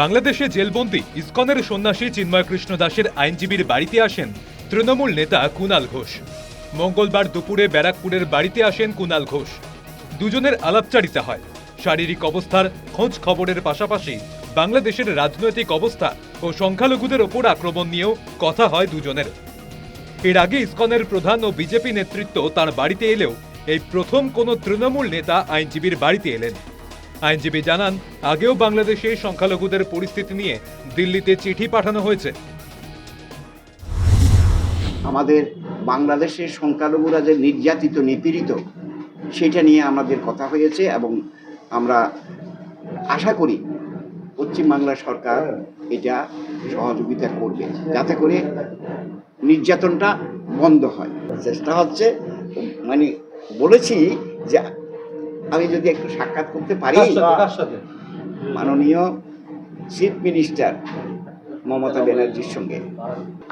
বাংলাদেশে জেলবন্দি। ইসকনের সন্ন্যাসী চিন্ময় কৃষ্ণ দাসের আইনজীবীর বাড়িতে আসেন তৃণমূল নেতা কুনাল ঘোষ। মঙ্গলবার দুপুরে ব্যারাকপুরের বাড়িতে আসেন কুনাল ঘোষ। দুজনের আলাপচারিতা হয়। শারীরিক অবস্থার খোঁজ খবরের পাশাপাশি বাংলাদেশের রাজনৈতিক অবস্থা ও সংখ্যালঘুদের ওপর আক্রমণ নিয়েও কথা হয় দুজনের। এর আগে ইসকনের প্রধান ও বিজেপি নেতৃত্ব তার বাড়িতে এলেও এই প্রথম কোনো তৃণমূল নেতা আইনজীবীর বাড়িতে এলেন। আইনজীবী জানান, আগেও বাংলাদেশে সংখ্যালঘুদের পরিস্থিতি নিয়ে দিল্লিতে চিঠি পাঠানো হয়েছে। আমাদের বাংলাদেশের সংখ্যালঘুরা যে নির্যাতিত, নিপীড়িত, সেটা নিয়ে আমাদের কথা হয়েছে এবং আমরা আশা করি পশ্চিমবাংলা সরকার এটা সহযোগিতা করবে, যাতে করে নির্যাতনটা বন্ধ হয়। চেষ্টা হচ্ছে মানে বলেছি যে আমি যদি একটু সাক্ষাৎ করতে পারি মাননীয় চিফ মিনিস্টার মমতা ব্যানার্জির সঙ্গে।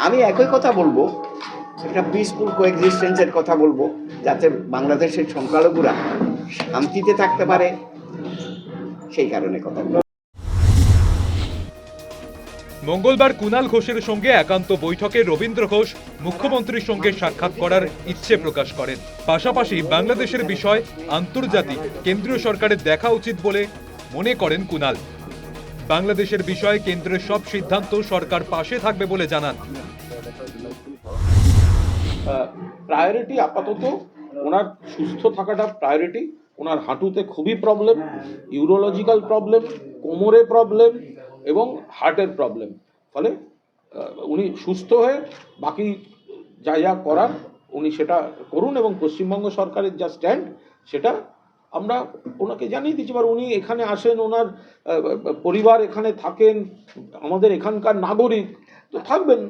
আমি একই কথা বলব একটা পিসফুল কোএক্সিস্টেন্সের কথা বলব যাতে বাংলাদেশের সংখ্যালঘুরা শান্তিতে থাকতে পারে সেই কারণে কথা বলব। মঙ্গলবার কুনাল ঘোষের সঙ্গে একান্ত বৈঠকে রবীন্দ্র ঘোষ মুখ্যমন্ত্রীর সঙ্গে সাক্ষাৎ করার ইচ্ছে প্রকাশ করেন। পাশাপাশি বাংলাদেশের বিষয় আন্তর্জাতিক, কেন্দ্রীয় সরকারের দেখা উচিত বলে মনে করেন কুনাল। বাংলাদেশের বিষয়ে কেন্দ্রের সব সিদ্ধান্ত সরকার পাশে থাকবে বলে জানান। প্রায়োরিটি আপাতত ওনার সুস্থ থাকাটা প্রায়োরিটি ওনার হাঁটুতে খুবই প্রবলেম ইউরোলজিক্যাল প্রবলেম কোমরে প্রবলেম এবং হার্টের প্রবলেম। ফলে উনি সুস্থ হয়ে বাকি যা যা করার উনি সেটা করুন এবং পশ্চিমবঙ্গ সরকারের যা স্ট্যান্ড, সেটা আমরা ওনাকে জানিয়ে দিচ্ছি। এবার উনি এখানে আসেন, ওনার পরিবার এখানে থাকেন, আমাদের এখানকার নাগরিক, তো থাকবেন।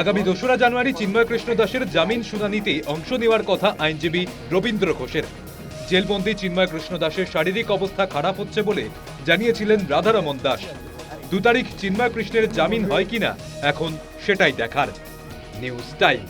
আগামী দোসরা জানুয়ারি চিন্ময় কৃষ্ণ দাসের জামিন শুনানিতে অংশ নেওয়ার কথা আইনজীবী রবীন্দ্র ঘোষের। জেলবন্দি চিন্ময় কৃষ্ণ দাসের শারীরিক অবস্থা খারাপ হচ্ছে বলে জানিয়েছিলেন রাধারমন দাস। দু তারিখ চিন্ময় কৃষ্ণের জামিন হয় কিনা, এখন সেটাই দেখার। News time.